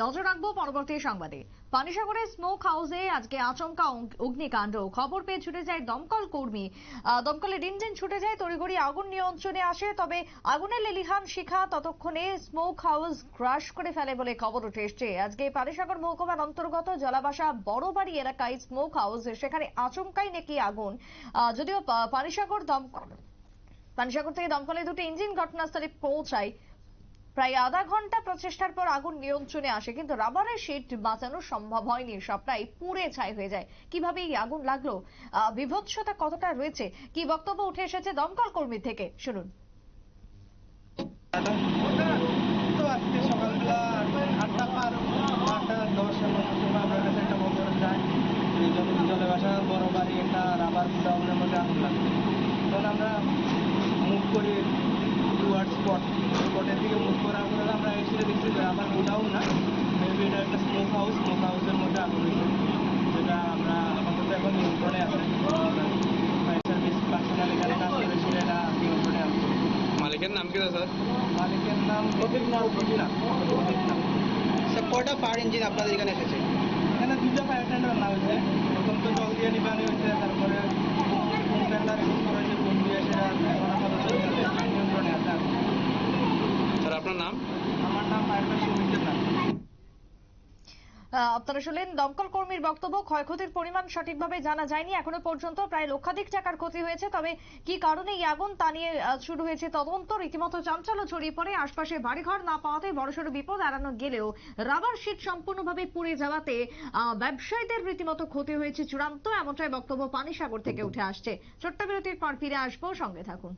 নজর রাখব পরবর্তী সংবাদে। পানিসাগরের স্মোক হাউসে আজকে আচমকা অগ্নিকাণ্ড। খবর পেয়ে ছুটে যায় দমকল কর্মী। দমকলের ইঞ্জিন ছুটে যায় তড়িঘড়ি আগুন নিয়ন্ত্রণে আসে, তবে আগুনের লেলিহান শিখা ততক্ষণে স্মোক হাউস ক্রাশ করে ফেলে বলে খবর উঠে এসছে। আজকে পানিসাগর মহকুমার অন্তর্গত জলাবাসা বড়বাড়ি এলাকায় স্মোক হাউস সেখানে আচমকাই নাকি আগুন। যদিও পানিসাগর দমকল পানিসাগর থেকে দমকলে দুটো ইঞ্জিন ঘটনাস্থলে পৌঁছায়। প্রায় আধা ঘণ্টা প্রচেষ্টার পর আগুন নিয়ন্ত্রণে আসে, কিন্তু রাবারের শিট বাঁচানো সম্ভব হয়নি, সবটাই পুড়ে ছাই হয়ে যায়। কীভাবে এই আগুন লাগল? বিভৎসতা কতটা রয়েছে? কি বক্তব্য উঠে এসেছে দমকল কর্মী থেকে? শুনুন। আমরা মুভ করি টুয়ার্ড স্পট স্পটের দিকে মুভ করার পরে আমরা এসে দেখছি যে রাবার গোডাউন না মেবি এটা একটা স্মোক হাউস স্মোক হাউসের মধ্যে আগুন হয়েছে যেটা আমরা আপাতত এখন নিয়ন্ত্রণে আছে ফায়ার সার্ভিস পার্সোনাল এখানে কাজ করে সেটা এটা নিয়ন্ত্রণে আছে মালিকের নাম কি স্যার? মালিকের নাম প্রদীপ নাম প্রদীপ নাম। প্রদীপ নাম স্যার কয়টা ফায়ার ইঞ্জিন আপনাদের এখানে এসেছে? এখানে দুটো ফায়ার টেন্ডার নাম হয়েছে প্রথম তো জল দিয়ে নিবানি হয়েছে তারপরে কোন টেন্ডার এখন করেছে কোন দিয়ে সেটা এখন আপাতত নিয়ন্ত্রণে আছে আর কি। স্যার আপনার নাম আমার নাম ফায়ার সুমিতের নাম আহ, আপনারা শুনলেন দমকল কর্মীর বক্তব্য। ক্ষয়ক্ষতির পরিমাণ সঠিকভাবে জানা যায়নি। এখনও পর্যন্ত প্রায় লক্ষাধিক টাকার ক্ষতি হয়েছে। তবে কি কারণে এই আগুন? তা নিয়ে শুরু হয়েছে তদন্ত। রীতিমতো চাঞ্চল্য ছড়িয়ে পড়ে। আশপাশে বাড়িঘর না পাওয়াতে বড়সড় বিপদ এড়ানো গেলেও রাবার শিট সম্পূর্ণভাবে পুড়ে যাওয়াতে ব্যবসায়ীদের রীতিমতো ক্ষতি হয়েছে চূড়ান্ত। এমনটাই বক্তব্য পানিসাগর থেকে উঠে আসছে। ছোট্ট বিরতির পর ফিরে আসব। সঙ্গে থাকুন।